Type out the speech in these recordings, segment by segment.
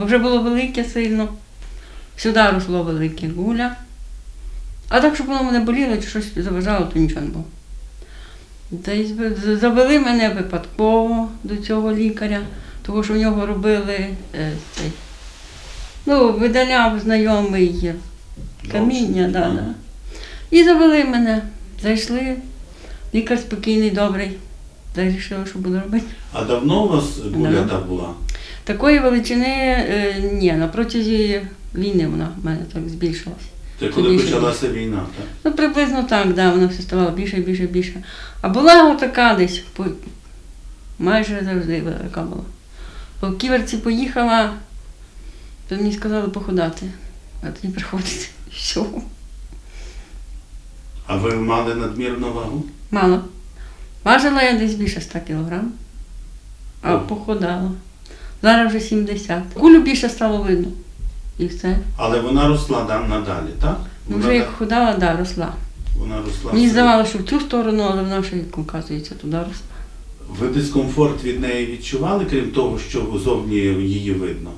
Вже було велике сильно, сюди росло велике гуля. А так, щоб воно мене боліло чи щось заважало, то нічого не було. Та й завели мене випадково до цього лікаря, тому що в нього робили е, цей, ну, видаляв знайомий каміння. Да, да. І завели мене, зайшли, лікар спокійний, добрий. Вирішили, що буду робити. А давно у вас гуля Да. та була? Такої величини е, ні, на протязі війни вона в мене так збільшилась. Це коли Більше почалася війна, так? Ну, приблизно так, да, вона все ставала більше, більше, більше. А була отака десь, майже завжди така була. По ківерці поїхала, то мені сказали походати, а тоді приходить. Все. А ви мали надмірну вагу? Мало. Важила я десь більше 100 кілограм, а О. походала. Зараз вже 70. Кулю більше стало видно. І все. Але вона росла да, надалі, так? Ну, Вона, вже як худала, да, росла. вона росла. Мені здавалося, що в цю сторону, але вона ще, як оказується, туди росла. Ви дискомфорт від неї відчували, крім того, що зовні її видно?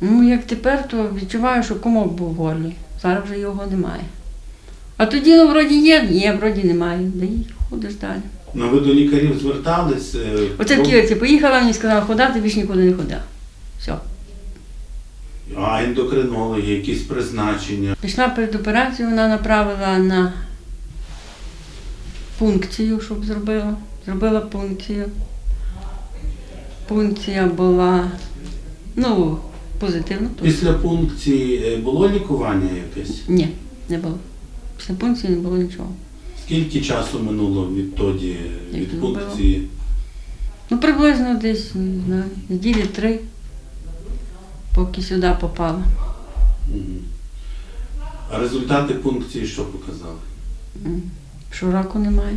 Ну, як тепер, то відчуваю, що комок був в горлі. Зараз вже його немає. А тоді, ну, вроді є, є, вроді немає. Да і ходиш далі. Ну ви до лікарів звертались? е, Оце в Київці поїхала, мені сказала, ходати, більше нікуди не ходила. Все. А ендокринологи, якісь призначення. Пішла перед операцією, вона направила на пункцію, щоб зробила. Зробила пункцію. Пункція була ну, позитивна. Після пункції е, було лікування якесь? Ні, не було. Після пункції не було нічого. Скільки часу минуло відтоді, Як від пункції? Ну, приблизно десь, не знаю, неділі три, поки сюди попала. Мгм. А результати пункції що показали? М. Що раку немає.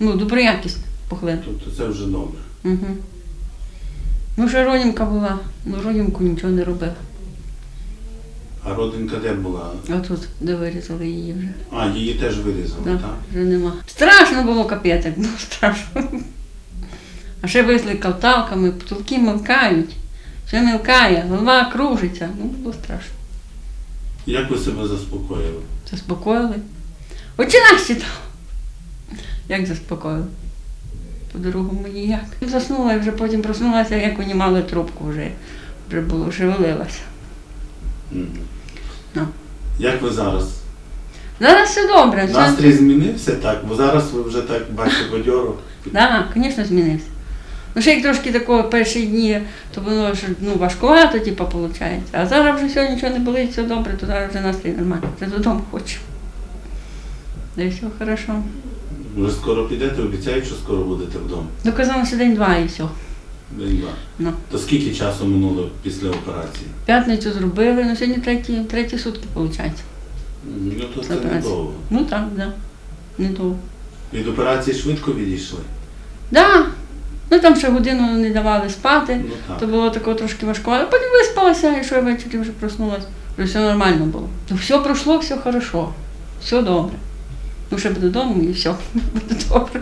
Ну, доброякісна пухлина. Тобто це вже добре. Угу. Ну, ще родімка була, ну родімку нічого не робила. А родинка де була? А тут, де вирізали її вже. А, її теж вирізали, Да, так? вже нема. Страшно було капець, як було страшно. А ще висли кавталками, потолки мелкають. Все мелкає, голова кружиться. Ну, було страшно. Як ви себе заспокоїли? Заспокоїли. Очі нас читав. Як заспокоїли? По-другому ніяк. Заснула і вже потім проснулася, як унімали трубку вже. Вже було, шевелилася. Ну. Як ви зараз? Зараз все добре. Все... Настрій змінився так, бо зараз ви вже так бачите бадьоро. Так, звісно, змінився. Ну, ще як трошки такого перші дні, то було ж ну, важкувато, типу, виходить. А зараз вже все, нічого не болить, все добре, то зараз вже настрій нормальний. Вже додому хочу. Да і все хорошо. Вже скоро підете, обіцяють, що скоро будете вдома. Доказано, що день-два і все. Ну. То скільки часу минуло після операції? П'ятницю зробили, ну сьогодні треті, треті сутки, виходить. Ну то Це недовго. Ну так, да. Не довго. Від операції швидко відійшли? Да. Ну там ще годину не давали спати, Ну так. то було тако трошки важко, але потім виспалася, і що я ввечері вже проснулася. Вже все нормально було. Ну все пройшло, все хорошо, все добре. Ну ще буде додому і все, буде добре.